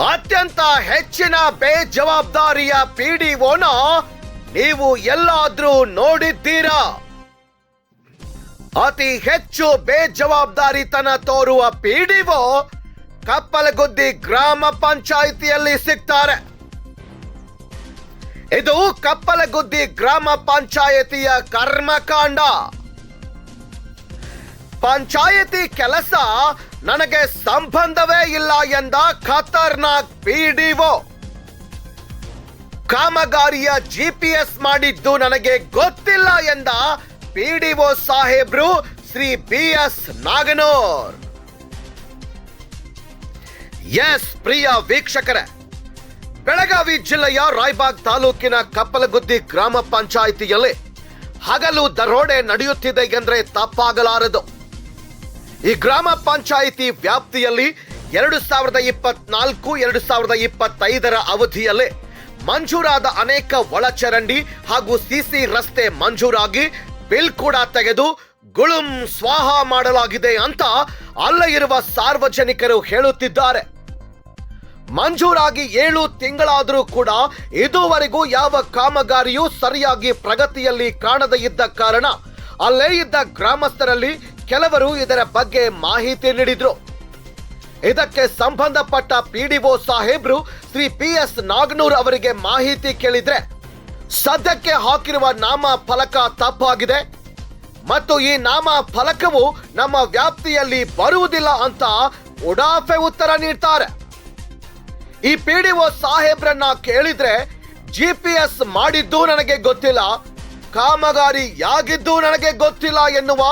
ಅತ್ಯಂತ ಹೆಚ್ಚಿನ ಬೇಜವಾಬ್ದಾರಿಯ ಪಿಡಿಒನ ನೀವು ಎಲ್ಲಾದ್ರೂ ನೋಡಿದ್ದೀರಾ? ಅತಿ ಹೆಚ್ಚು ಬೇಜವಾಬ್ದಾರಿತನ ತೋರುವ ಪಿಡಿಒ ಕಪ್ಪಲಗುದ್ದಿ ಗ್ರಾಮ ಪಂಚಾಯಿತಿಯಲ್ಲಿ ಸಿಗ್ತಾರೆ. ಇದು ಕಪ್ಪಲಗುದ್ದಿ ಗ್ರಾಮ ಪಂಚಾಯಿತಿಯ ಕರ್ಮಕಾಂಡ. ಪಂಚಾಯಿತಿ ಕೆಲಸ ನನಗೆ ಸಂಬಂಧವೇ ಇಲ್ಲ ಎಂದ ಖತರ್ನಾಕ್ ಪಿಡಿಒ ಕಾಮಗಾರಿಯ ಜಿಪಿಎಸ್ ಮಾಡಿದ್ದು ನನಗೆ ಗೊತ್ತಿಲ್ಲ ಎಂದ ಪಿಡಿಒ ಸಾಹೇಬ್ರು Shri B S Naganur. S, ಪ್ರಿಯ ವೀಕ್ಷಕರೇ, ಬೆಳಗಾವಿ ಜಿಲ್ಲೆಯ ರಾಯಬಾಗ್ ತಾಲೂಕಿನ ಕಪ್ಪಲಗುದ್ದಿ ಗ್ರಾಮ ಪಂಚಾಯಿತಿಯಲ್ಲಿ ಹಗಲು ದರೋಡೆ ನಡೆಯುತ್ತಿದೆ ಎಂದರೆ ತಪ್ಪಾಗಲಾರದು. ಈ ಗ್ರಾಮ ಪಂಚಾಯಿತಿ ವ್ಯಾಪ್ತಿಯಲ್ಲಿ ಎರಡು ಸಾವಿರದ ಇಪ್ಪತ್ನಾಲ್ಕು, ಎರಡು ಸಾವಿರದ ಇಪ್ಪತ್ತೈದರ ಅವಧಿಯಲ್ಲೇ ಮಂಜೂರಾದ ಅನೇಕ ಒಳಚರಂಡಿ ಹಾಗೂ ಸಿಸಿ ರಸ್ತೆ ಮಂಜೂರಾಗಿ ಬಿಲ್ ಕೂಡ ತೆಗೆದು ಗುಳುಂ ಸ್ವಾಹ ಮಾಡಲಾಗಿದೆ ಅಂತ ಅಲ್ಲ ಇರುವ ಸಾರ್ವಜನಿಕರು ಹೇಳುತ್ತಿದ್ದಾರೆ. ಮಂಜೂರಾಗಿ ಏಳು ತಿಂಗಳಾದರೂ ಕೂಡ ಇದುವರೆಗೂ ಯಾವ ಕಾಮಗಾರಿಯೂ ಸರಿಯಾಗಿ ಪ್ರಗತಿಯಲ್ಲಿ ಕಾಣದೇ ಇದ್ದ ಕಾರಣ ಅಲ್ಲೇ ಇದ್ದ ಗ್ರಾಮಸ್ಥರಲ್ಲಿ ಕೆಲವರು ಇದರ ಬಗ್ಗೆ ಮಾಹಿತಿ ನೀಡಿದ್ರು. ಇದಕ್ಕೆ ಸಂಬಂಧಪಟ್ಟ ಪಿಡಿಒ ಸಾಹೇಬ್ರು ಶ್ರೀ ಪಿ ಎಸ್ ನಾಗನೂರ್ ಅವರಿಗೆ ಮಾಹಿತಿ ಕೇಳಿದ್ರೆ, ಸದ್ಯಕ್ಕೆ ಹಾಕಿರುವ ನಾಮ ಫಲಕ ತಪ್ಪಾಗಿದೆ ಮತ್ತು ಈ ನಾಮ ಫಲಕವು ನಮ್ಮ ವ್ಯಾಪ್ತಿಯಲ್ಲಿ ಬರುವುದಿಲ್ಲ ಅಂತ ಉಡಾಫೆ ಉತ್ತರ ನೀಡ್ತಾರೆ. ಈ ಪಿಡಿಒ ಸಾಹೇಬ್ರನ್ನ ಕೇಳಿದ್ರೆ, ಜಿ ಪಿ ಎಸ್ ಮಾಡಿದ್ದು ನನಗೆ ಗೊತ್ತಿಲ್ಲ ಕಾಮಗಾರಿ ಯಾಗಿದ್ದು ನನಗೆ ಗೊತ್ತಿಲ್ಲ ಎನ್ನುವ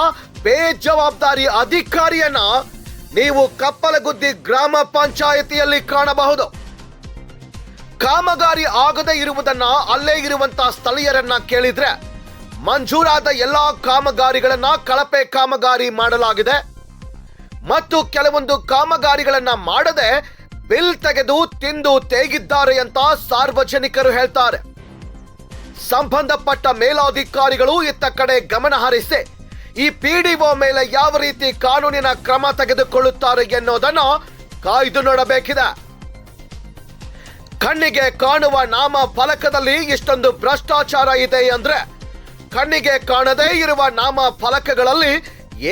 ಬೇಜವಾಬ್ದಾರಿ ಅಧಿಕಾರಿಯನ್ನ ನೀವು ಕಪ್ಪಲಗುದ್ದಿ ಗ್ರಾಮ ಪಂಚಾಯಿತಿಯಲ್ಲಿ ಕಾಣಬಹುದು. ಕಾಮಗಾರಿ ಆಗದೇ ಇರುವುದನ್ನ ಅಲ್ಲೇ ಇರುವಂತ ಸ್ಥಳೀಯರನ್ನ ಕೇಳಿದ್ರೆ ಮಂಜೂರಾದ ಎಲ್ಲಾ ಕಾಮಗಾರಿಗಳನ್ನ ಕಳಪೆ ಕಾಮಗಾರಿ ಮಾಡಲಾಗಿದೆ. ಮತ್ತು ಕೆಲವೊಂದು ಕಾಮಗಾರಿಗಳನ್ನ ಮಾಡದೆ ಬಿಲ್ ತೆಗೆದು ತಿಂದು ತೇಗಿದ್ದಾರೆ ಅಂತ ಸಾರ್ವಜನಿಕರು ಹೇಳ್ತಾರೆ. ಸಂಬಂಧಪಟ್ಟ ಮೇಲಾಧಿಕಾರಿಗಳು ಇತ್ತ ಕಡೆ ಗಮನ ಹರಿಸಿ ಈ ಪಿಡಿಒ ಮೇಲೆ ಯಾವ ರೀತಿ ಕಾನೂನಿನ ಕ್ರಮ ತೆಗೆದುಕೊಳ್ಳುತ್ತಾರೆ ಎನ್ನುವುದನ್ನು ಕಾಯ್ದು ನೋಡಬೇಕಿದೆ. ಕಣ್ಣಿಗೆ ಕಾಣುವ ನಾಮ ಫಲಕದಲ್ಲಿ ಇಷ್ಟೊಂದು ಭ್ರಷ್ಟಾಚಾರ ಇದೆ ಅಂದ್ರೆ ಕಣ್ಣಿಗೆ ಕಾಣದೇ ಇರುವ ನಾಮ ಫಲಕಗಳಲ್ಲಿ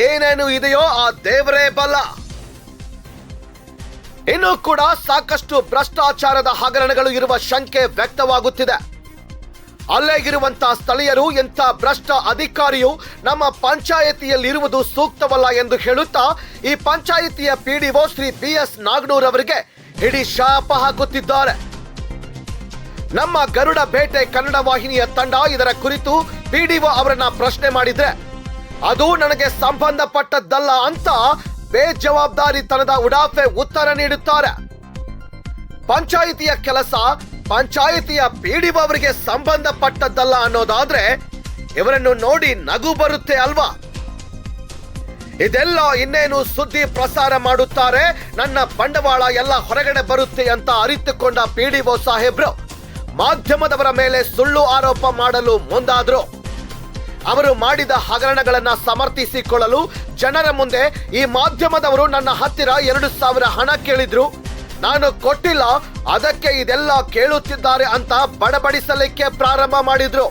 ಏನೇನು ಇದೆಯೋ ಆ ದೇವರೇ ಬಲ್ಲ ಇನ್ನು ಕೂಡ ಸಾಕಷ್ಟು ಭ್ರಷ್ಟಾಚಾರದ ಹಗರಣಗಳು ಇರುವ ಶಂಕೆ ವ್ಯಕ್ತವಾಗುತ್ತಿದೆ. ಅಲ್ಲೇ ಇರುವಂತಹ ಸ್ಥಳೀಯರು, ಎಂಥ ಭ್ರಷ್ಟ ಅಧಿಕಾರಿಯು ನಮ್ಮ ಪಂಚಾಯತಿಯಲ್ಲಿರುವುದು ಸೂಕ್ತವಲ್ಲ ಎಂದು ಹೇಳುತ್ತಾ, ಈ ಪಂಚಾಯಿತಿಯ PDO Shri B S Naganur ಅವರಿಗೆ ಇಡೀ ಶಾಪ ಹಾಕುತ್ತಿದ್ದಾರೆ. ನಮ್ಮ ಗರುಡ ಬೇಟೆ ಕನ್ನಡ ವಾಹಿನಿಯ ತಂಡ ಇದರ ಕುರಿತು ಪಿಡಿಒ ಅವರನ್ನ ಪ್ರಶ್ನೆ ಮಾಡಿದ್ರೆ, ಅದು ನನಗೆ ಸಂಬಂಧಪಟ್ಟದ್ದಲ್ಲ ಅಂತ ಬೇಜವಾಬ್ದಾರಿತನದ ಉಡಾಫೆ ಉತ್ತರ ನೀಡುತ್ತಾರೆ. ಪಂಚಾಯಿತಿಯ ಕೆಲಸ ಪಂಚಾಯಿತಿಯ ಪಿಡಿಒ ಅವರಿಗೆ ಸಂಬಂಧಪಟ್ಟದ್ದಲ್ಲ ಅನ್ನೋದಾದ್ರೆ ಇವರನ್ನು ನೋಡಿ ನಗು ಬರುತ್ತೆ ಅಲ್ವಾ? ಇದೆಲ್ಲ ಇನ್ನೇನು ಸುದ್ದಿ ಪ್ರಸಾರ ಮಾಡುತ್ತಾರೆ? ನನ್ನ ಬಂಡವಾಳ ಎಲ್ಲ ಹೊರಗಡೆ ಬರುತ್ತೆ ಅಂತ ಅರಿತುಕೊಂಡ ಪಿಡಿಒ ಸಾಹೇಬ್ರು, ಮಾಧ್ಯಮದವರ ಮೇಲೆ ಸುಳ್ಳು ಆರೋಪ ಮಾಡಲು ಮುಂದಾದ್ರು. ಅವರು ಮಾಡಿದ ಹಗರಣಗಳನ್ನು ಸಮರ್ಥಿಸಿಕೊಳ್ಳಲು ಜನರ ಮುಂದೆ ಈ ಮಾಧ್ಯಮದವರು ನನ್ನ ಹತ್ತಿರ ಎರಡು ಸಾವಿರ ಹಣ ಕೇಳಿದ್ರು. ನಾನು ಕೊಟ್ಟಿಲ್ಲ, ಅದಕ್ಕೆ ಇದೆಲ್ಲ ಕೇಳುತ್ತಿದ್ದಾರೆ ಅಂತ ಬಡಬಡಿಸಲಿಕ್ಕೆ ಪ್ರಾರಂಭ ಮಾಡಿದ್ರು.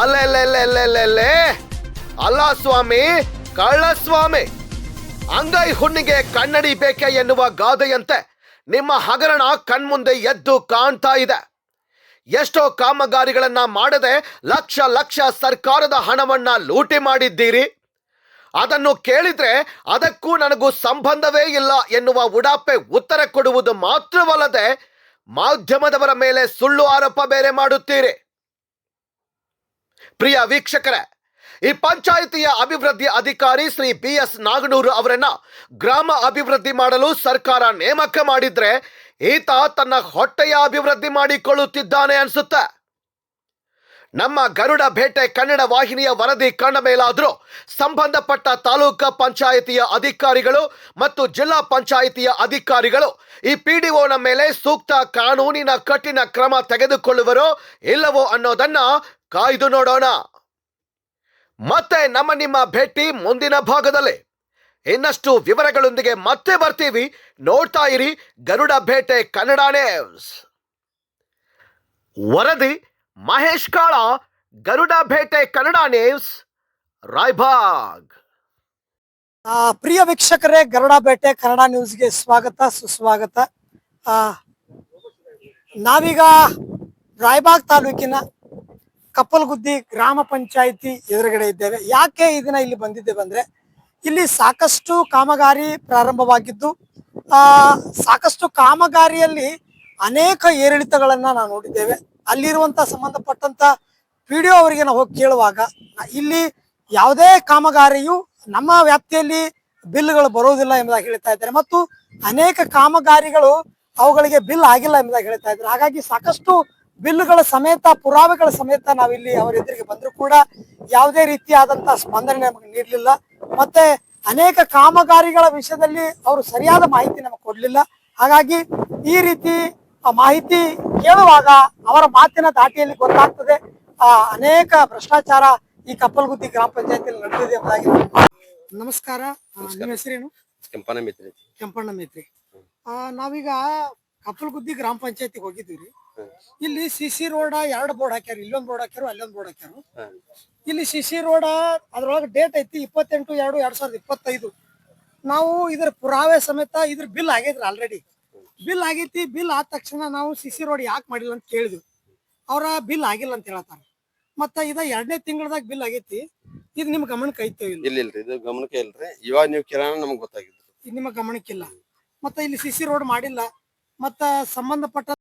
ಅಲ್ಲೆಲ್ಲೆಲ್ಲೆಲ್ಲೆಲ್ಲೆ, ಅಲ್ಲ ಸ್ವಾಮಿ, ಕಳ್ಳಸ್ವಾಮಿ, ಅಂಗೈ ಹುಣ್ಣಿಗೆ ಕನ್ನಡಿ ಬೇಕೆ ಎನ್ನುವ ಗಾದೆಯಂತೆ ನಿಮ್ಮ ಹಗರಣ ಕಣ್ಮುಂದೆ ಎದ್ದು ಕಾಣ್ತಾ ಇದೆ. ಎಷ್ಟೋ ಕಾಮಗಾರಿಗಳನ್ನ ಮಾಡದೆ ಲಕ್ಷ ಲಕ್ಷ ಸರ್ಕಾರದ ಹಣವನ್ನ ಲೂಟಿ ಮಾಡಿದ್ದೀರಿ. ಅದನ್ನು ಕೇಳಿದ್ರೆ ಅದಕ್ಕೂ ನನಗೂ ಸಂಬಂಧವೇ ಇಲ್ಲ ಎನ್ನುವ ಉಡಾಪೆ ಉತ್ತರ ಕೊಡುವುದು ಮಾತ್ರವಲ್ಲದೆ ಮಾಧ್ಯಮದವರ ಮೇಲೆ ಸುಳ್ಳು ಆರೋಪ ಬೇರೆ ಮಾಡುತ್ತೀರಿ. ಪ್ರಿಯ ವೀಕ್ಷಕರೇ, ಈ ಪಂಚಾಯಿತಿಯ ಅಭಿವೃದ್ಧಿ ಅಧಿಕಾರಿ ಶ್ರೀ ಬಿ ಎಸ್ ನಾಗನೂರು ಅವರನ್ನ ಗ್ರಾಮ ಅಭಿವೃದ್ಧಿ ಮಾಡಲು ಸರ್ಕಾರ ನೇಮಕ ಮಾಡಿದ್ರೆ ಈತ ತನ್ನ ಹೊಟ್ಟೆಯ ಅಭಿವೃದ್ಧಿ ಮಾಡಿಕೊಳ್ಳುತ್ತಿದ್ದಾನೆ ಅನ್ಸುತ್ತೆ. ನಮ್ಮ ಗರುಡ ಬೇಟೆ ಕನ್ನಡ ವಾಹಿನಿಯ ವರದಿ ಕಂಡ ಮೇಲಾದರೂ ಸಂಬಂಧಪಟ್ಟ ತಾಲೂಕು ಪಂಚಾಯಿತಿಯ ಅಧಿಕಾರಿಗಳು ಮತ್ತು ಜಿಲ್ಲಾ ಪಂಚಾಯಿತಿಯ ಅಧಿಕಾರಿಗಳು ಈ ಪಿಡಿಒನ ಮೇಲೆ ಸೂಕ್ತ ಕಾನೂನಿನ ಕಠಿಣ ಕ್ರಮ ತೆಗೆದುಕೊಳ್ಳುವರೋ ಇಲ್ಲವೋ ಅನ್ನೋದನ್ನ ಕಾಯ್ದು ನೋಡೋಣ. ಮತ್ತೆ ನಮ್ಮ ನಿಮ್ಮ ಭೇಟಿ ಮುಂದಿನ ಭಾಗದಲ್ಲಿ. ಇನ್ನಷ್ಟು ವಿವರಗಳೊಂದಿಗೆ ಮತ್ತೆ ಬರ್ತೀವಿ. ನೋಡ್ತಾ ಇರಿ ಗರುಡ ಭೇಟೆ ಕನ್ನಡ ನ್ಯೂಸ್. ವರದಿ ಮಹೇಶ್ ಕಾಳ, ಗರುಡ ಭೇಟೆ, ಕನ್ನಡ ನ್ಯೂಸ್ ರಾಯ್ಬಾಗ್ ಪ್ರಿಯ ವೀಕ್ಷಕರೇ, ಗರುಡ ಬೇಟೆ ಕನ್ನಡ ನ್ಯೂಸ್ಗೆ ಸ್ವಾಗತ, ಸುಸ್ವಾಗತ. ನಾವೀಗ ರಾಯ್ಬಾಗ್ ತಾಲೂಕಿನ ಕಪ್ಪಲ್ಗುದ್ದಿ ಗ್ರಾಮ ಪಂಚಾಯಿತಿ ಎದುರುಗಡೆ ಇದ್ದೇವೆ. ಯಾಕೆ ಇದನ್ನ ಇಲ್ಲಿ ಬಂದಿದ್ದೇವೆ ಅಂದ್ರೆ ಇಲ್ಲಿ ಸಾಕಷ್ಟು ಕಾಮಗಾರಿ ಪ್ರಾರಂಭವಾಗಿದ್ದು, ಆ, ಸಾಕಷ್ಟು ಕಾಮಗಾರಿಯಲ್ಲಿ ಅನೇಕ ಏರಿಳಿತಗಳನ್ನ ನಾವು ನೋಡಿದ್ದೇವೆ. ಅಲ್ಲಿರುವಂತ ಸಂಬಂಧಪಟ್ಟಂತ ಪಿ ಅವರಿಗೆ ನಾವು ಹೋಗಿ ಕೇಳುವಾಗ, ಇಲ್ಲಿ ಯಾವುದೇ ಕಾಮಗಾರಿಯು ನಮ್ಮ ವ್ಯಾಪ್ತಿಯಲ್ಲಿ ಬಿಲ್ಗಳು ಬರೋದಿಲ್ಲ ಎಂಬುದಾಗಿ ಹೇಳ್ತಾ ಇದ್ದಾರೆ. ಮತ್ತು ಅನೇಕ ಕಾಮಗಾರಿಗಳು ಅವುಗಳಿಗೆ ಬಿಲ್ ಆಗಿಲ್ಲ ಎಂಬುದಾಗಿ ಹೇಳ್ತಾ ಇದ್ದಾರೆ. ಹಾಗಾಗಿ ಸಾಕಷ್ಟು ಬಿಲ್ಗಳ ಸಮೇತ, ಪುರಾವೆಗಳ ಸಮೇತ ನಾವಿಲ್ಲಿ ಅವರ ಎದುರಿಗೆ ಬಂದರೂ ಕೂಡ ಯಾವುದೇ ರೀತಿಯಾದಂತಹ ಸ್ಪಂದನೆ ನಮಗೆ ನೀಡಲಿಲ್ಲ. ಮತ್ತೆ ಅನೇಕ ಕಾಮಗಾರಿಗಳ ವಿಷಯದಲ್ಲಿ ಅವರು ಸರಿಯಾದ ಮಾಹಿತಿ ನಮಗೆ ಕೊಡ್ಲಿಲ್ಲ. ಹಾಗಾಗಿ ಈ ರೀತಿ ಮಾಹಿತಿ ಕೇಳುವಾಗ ಅವರ ಮಾತಿನ ದಾಟಿಯಲ್ಲಿ ಗೊತ್ತಾಗ್ತದೆ. ಆ ಅನೇಕ ಭ್ರಷ್ಟಾಚಾರ ಈ ಕಪ್ಪಲ್ಗುದ್ದಿ ಗ್ರಾಮ ಪಂಚಾಯತಿಯಲ್ಲಿ ನಡೆದಿದೆ ಎಂಬುದಾಗಿ ನಮಸ್ಕಾರ. ಆ, ನಿಮ್ಮ ಹೆಸರೇನು? ಕೆಂಪಣ್ಣ ಮೇತ್ರಿ. ಕೆಂಪಣ್ಣ ಮೇತ್ರಿ. ಆ, ನಾವೀಗ ಕಪ್ಪಲ್ಗುದ್ದಿ ಗ್ರಾಮ ಪಂಚಾಯತಿಗೆ ಹೋಗಿದ್ದೀವಿ. ಇಲ್ಲಿ ಸಿ ಸಿ ರೋಡ್ ಎರಡು ಬೋರ್ಡ್ ಹಾಕ್ಯಾರ ಇಲ್ಲೊಂದು ಬೋರ್ಡ್ ಹಾಕ್ಯಾರ ಅಲ್ಲೊಂದು ಬೋರ್ಡ್ ಹಾಕ್ಯಾರ. ಇಲ್ಲಿ ಸಿ ಸಿ ರೋಡ್ ಅದ್ರೊಳಗೆ ಡೇಟ್ ಐತಿ ಇಪ್ಪತ್ತೆಂಟು ಎರಡು ಎರಡ್ ಸಾವಿರದ ಇಪ್ಪತ್ತೈದು. ನಾವು ಇದ್ರ ಪುರಾವೆ ಸಮೇತ ಇದ್ರ ಬಿಲ್ ಆಗೈತ್ರಿ ಆಲ್ರೆಡಿ ಬಿಲ್ ಆಗೈತಿ ಬಿಲ್ ಆದ ತಕ್ಷಣ ನಾವು ಸಿ ಸಿ ರೋಡ್ ಯಾಕೆ ಮಾಡಿಲ್ಲ ಅಂತ ಕೇಳಿದ್ವಿ. ಅವ್ರ ಬಿಲ್ ಆಗಿಲ್ಲ ಅಂತ ಹೇಳತ್ತಾರ ಮತ್ತ ಇದ ಎರಡನೇ ತಿಂಗಳದಾಗ ಬಿಲ್ ಆಗೈತಿ. ಇದು ನಿಮ್ ಗಮನಕ್ಕೆ ಐತೋ ಇಲ್ಲ. ಇಲ್ಲ ಇಲ್ರಿ ಇದು ಗಮನಕ್ಕೆ ಇಲ್ರಿ. ಇವಾಗ ನೀವು ಕಿರಾಣ ನಮ್ಗೆ ಗೊತ್ತಾಗಿದ್ದು. ಇದು ನಿಮ್ಮ ಗಮನಕ್ಕಿಲ್ಲ. ಮತ್ತ ಇಲ್ಲಿ ಸಿ ಸಿ ರೋಡ್ ಮಾಡಿಲ್ಲ. ಮತ್ತ ಸಂಬಂಧಪಟ್ಟ